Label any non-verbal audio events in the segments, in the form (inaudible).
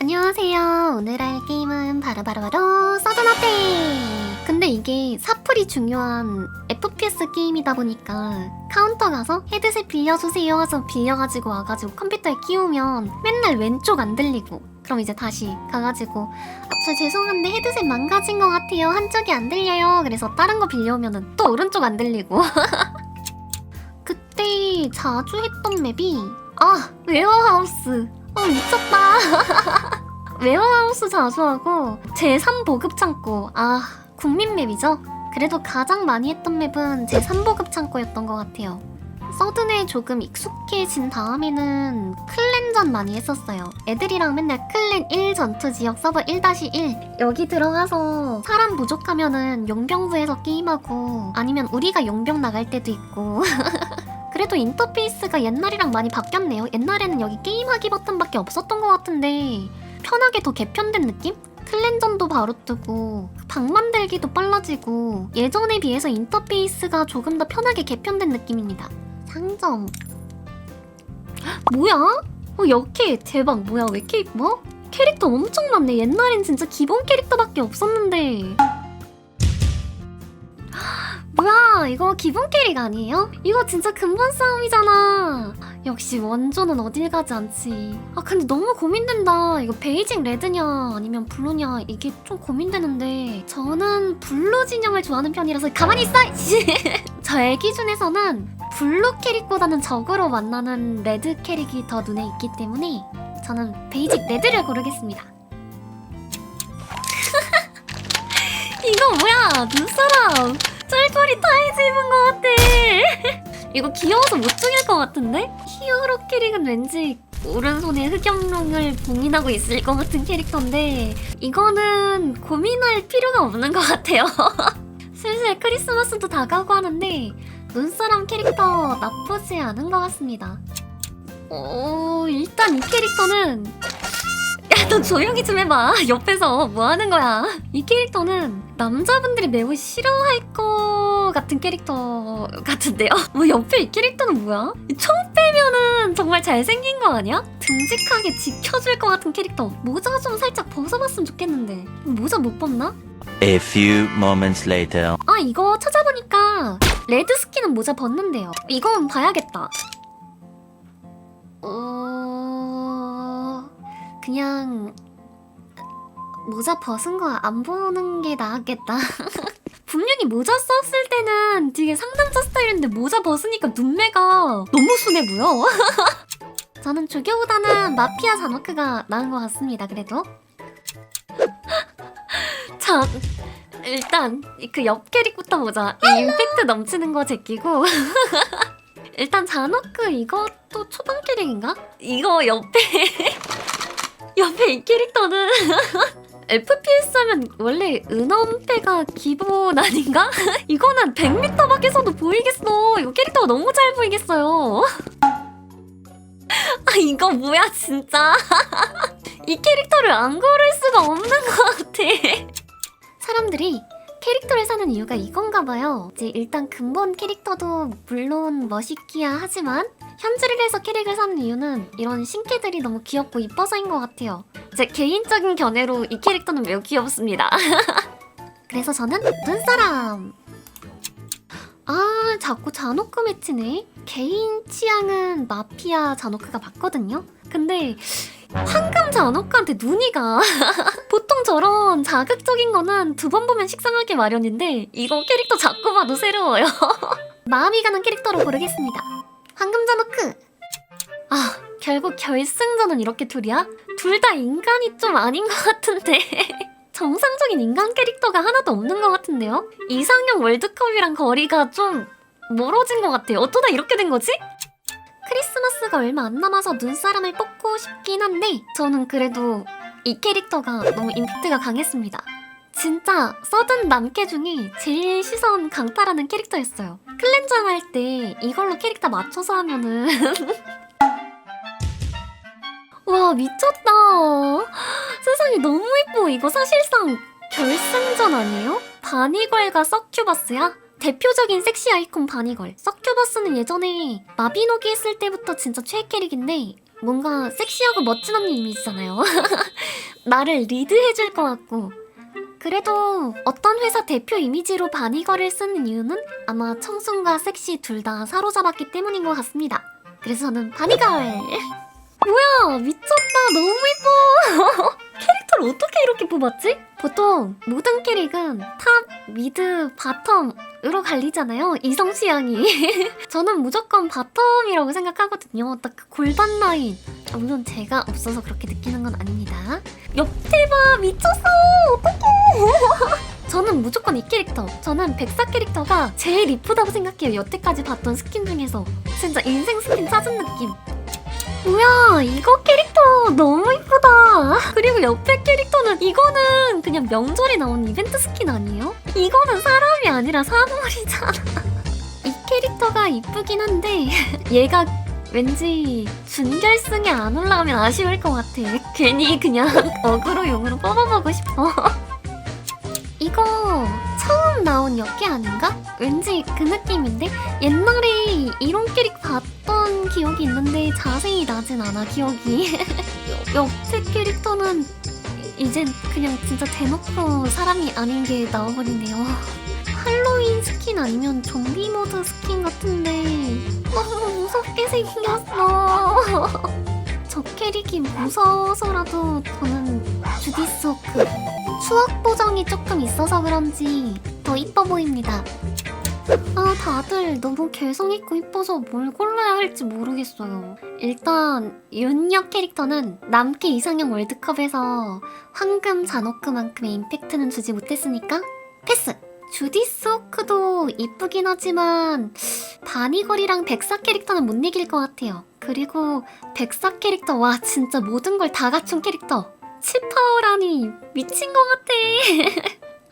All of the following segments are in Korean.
안녕하세요. 오늘 할 게임은 바로바로바로 서든어택! 근데 이게 사플이 중요한 FPS 게임이다 보니까 카운터 가서 헤드셋 빌려주세요 해서 빌려가지고 와가지고 컴퓨터에 끼우면 맨날 왼쪽 안 들리고 그럼 이제 다시 가가지고 아, 저 죄송한데 헤드셋 망가진 것 같아요. 한쪽이 안 들려요. 그래서 다른 거 빌려오면은 또 오른쪽 안 들리고 (laughs) 그때 자주 했던 맵이 아 웨어하우스 어 미쳤다 (laughs) 웨어하우스 자주 하고 제3보급 창고. 아 국민 맵이죠? 그래도 가장 많이 했던 맵은 제3보급 창고였던 것 같아요. 서든에 조금 익숙해진 다음에는 클랜전 많이 했었어요. 애들이랑 맨날 클랜 1 전투 지역 서버 1-1 여기 들어가서 사람 부족하면은 용병부에서 게임하고 아니면 우리가 용병 나갈 때도 있고. (laughs) 그래도 인터페이스가 옛날이랑 많이 바뀌었네요. 옛날에는 여기 게임하기 버튼밖에 없었던 것 같은데 편하게 더 개편된 느낌? 클랜전도 바로 뜨고 방 만들기도 빨라지고 예전에 비해서 인터페이스가 조금 더 편하게 개편된 느낌입니다. 상점 헉, (gasps) 뭐야? 어 역캐 대박 뭐야 왜 이렇게 이뻐? 캐릭터 엄청 많네 옛날엔 진짜 기본 캐릭터밖에 없었는데 뭐야? 이거 기본 캐릭 아니에요? 이거 진짜 근본 싸움이잖아. 역시 원조는 어딜 가지 않지. 아 근데 너무 고민된다. 이거 베이징 레드냐 아니면 블루냐 이게 좀 고민되는데 저는 블루 진영을 좋아하는 편이라서 가만히 있어! (laughs) 저의 기준에서는 블루 캐릭보다는 적으로 만나는 레드 캐릭이 더 눈에 있기 때문에 저는 베이직 레드를 고르겠습니다. (laughs) 이거 뭐야? 눈사람 쩔쩔이 타이즈 입은 것 같아. (laughs) 이거 귀여워서 못 죽일 것 같은데? 히어로 캐릭은 왠지 오른손에 흑염룡을 봉인하고 있을 것 같은 캐릭터인데 이거는 고민할 필요가 없는 것 같아요. (laughs) 슬슬 크리스마스도 다가오고 하는데 눈사람 캐릭터 나쁘지 않은 것 같습니다. 어, 일단 이 캐릭터는 야, 너 조용히 좀 해봐. 옆에서 뭐 하는 거야? 이 캐릭터는 남자분들이 매우 싫어할 것 같은 캐릭터 같은데요? 뭐 옆에 이 캐릭터는 뭐야? 이총 빼면은 정말 잘생긴 거 아니야? 듬직하게 지켜줄 것 같은 캐릭터. 모자 좀 살짝 벗어봤으면 좋겠는데. 모자 못 벗나? A few moments later. 아, 이거 찾아보니까 레드 스킨은 모자 벗는데요. 이건 봐야겠다. 그냥 모자 벗은 거 안 보는 게 나았겠다. (laughs) 분명히 모자 썼을 때는 되게 상남자 스타일인데 모자 벗으니까 눈매가 너무 순해 보여. (laughs) 저는 조교보다는 마피아 잔워크가 나은 것 같습니다. 그래도. (laughs) 자, 일단 그 옆 캐릭부터 보자. 이 임팩트 넘치는 거 제끼고. 일단 잔워크 이것도 초반 캐릭인가? 이거 옆에 옆에 이 캐릭터는 (laughs) FPS 하면 원래 은원패가 기본 아닌가? (laughs) 이거는 100m 밖에서도 보이겠어. 이거 캐릭터가 너무 잘 보이겠어요. (laughs) 아 이거 뭐야 진짜. 이 캐릭터를 안 고를 수가 없는 것 같아. 사람들이 캐릭터를 사는 이유가 이건가 봐요. 이제 일단 근본 캐릭터도 물론 멋있기야 하지만 현질을 해서 캐릭을 사는 이유는 이런 신캐들이 너무 귀엽고 이뻐서인 것 같아요. 제 개인적인 견해로 이 캐릭터는 매우 귀엽습니다. (laughs) 그래서 저는 눈사람. 아, 자꾸 잔호크 매치네. 개인 취향은 마피아 잔호크가 맞거든요. 근데 황금 잔호크한테 눈이 가. (laughs) 보통 저런 자극적인 거는 두 번 보면 식상하게 마련인데 이거 캐릭터 자꾸 봐도 새로워요. (laughs) 마음이 가는 캐릭터로 고르겠습니다. 황금 잔호크. 아, 결국 결승전은 이렇게 둘이야? 둘 다 인간이 좀 아닌 것 같은데. (laughs) 정상적인 인간 캐릭터가 하나도 없는 것 같은데요? 이상형 월드컵이랑 거리가 좀 멀어진 것 같아요. 어쩌다 이렇게 된 거지? 크리스마스가 얼마 안 남아서 눈사람을 뽑고 싶긴 한데 저는 그래도 이 캐릭터가 너무 임팩트가 강했습니다. 진짜 서든 남캐 중에 제일 시선 강탈하는 캐릭터였어요. 클렌저 할때 이걸로 캐릭터 맞춰서 하면은 (laughs) 와 미쳤다. (gasps) 세상이 너무 예뻐. 이거 사실상 결승전 아니에요? 바니걸과 서큐버스야? 대표적인 섹시 아이콘 바니걸. 서큐버스는 예전에 마비노기 했을 때부터 진짜 최애 캐릭인데 뭔가 섹시하고 멋진 언니 이미지잖아요. (laughs) 나를 리드해줄 것 같고. 그래도 어떤 회사 대표 이미지로 바니걸을 쓰는 이유는 아마 청순과 섹시 둘 다 사로잡았기 때문인 것 같습니다. 그래서 저는 바니걸. (laughs) 뭐야 미쳤다 너무 예뻐. (laughs) 캐릭터를 어떻게 이렇게 뽑았지? 보통 모든 캐릭은 탑, 미드, 바텀으로 갈리잖아요. 이성 취향이. (laughs) 저는 무조건 바텀이라고 생각하거든요. 딱 그 골반 라인. 아, 물론 제가 없어서 그렇게 느끼는 건 아닙니다. 옆테바 미쳤어. 어떡해. (laughs) 저는 무조건 이 캐릭터. 저는 백사 캐릭터가 제일 이쁘다고 생각해요. 여태까지 봤던 스킨 중에서. 진짜 인생 스킨 찾은 느낌. 뭐야 이거 캐릭터 너무 이쁘다. (laughs) 그리고 옆에 캐릭터는 이거는 그냥 명절에 나온 이벤트 스킨 아니에요? 이거는 사람이 아니라 사물이잖아. (laughs) 이 캐릭터가 이쁘긴 한데 (laughs) 얘가 왠지 준결승에 안 올라가면 아쉬울 것 같아. 괜히 그냥 어그로 용으로 뽑아보고 싶어. 이거 나온 역캐 아닌가? 왠지 그 느낌인데? 옛날에 이런 캐릭 봤던 기억이 있는데 자세히 나진 않아 기억이 (laughs) 옆에 캐릭터는 이젠 그냥 진짜 대놓고 사람이 아닌 게 나와버리네요 할로윈 스킨 아니면 좀비 모드 스킨 같은데 너무 무섭게 생겼어 (laughs) 저 캐릭이 무서워서라도 저는 주디소크 수학 보정이 조금 있어서 그런지 더 이뻐 보입니다. 아, 다들 너무 개성있고 이뻐서 뭘 골라야 할지 모르겠어요. 일단, 윤역 캐릭터는 남캐 이상형 월드컵에서 황금 잔호크만큼의 임팩트는 주지 못했으니까 패스! 주디스 호크도 이쁘긴 하지만 바니걸이랑 백사 캐릭터는 못 이길 것 같아요. 그리고 백사 캐릭터 와 진짜 모든 걸 다 갖춘 캐릭터 치파오라니 미친 것 같아. (laughs)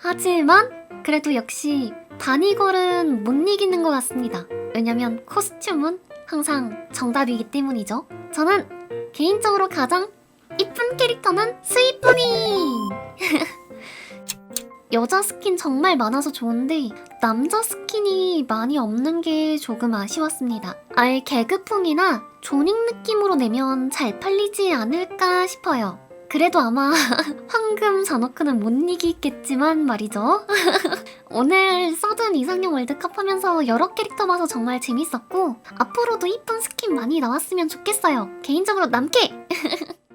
하지만 그래도 역시 바니걸은 못 이기는 것 같습니다. 왜냐면 코스튬은 항상 정답이기 때문이죠. 저는 개인적으로 가장 이쁜 캐릭터는 스위프닝. (laughs) 여자 스킨 정말 많아서 좋은데 남자 스킨이 많이 없는 게 조금 아쉬웠습니다. 아예 개그풍이나 조닉 느낌으로 내면 잘 팔리지 않을까 싶어요. 그래도 아마 (laughs) 황금 잔호크는 못 이기겠지만 말이죠. (laughs) 오늘 서든 이상형 월드컵 하면서 여러 캐릭터 봐서 정말 재밌었고 앞으로도 이쁜 스킨 많이 나왔으면 좋겠어요. 개인적으로 남캐! (laughs)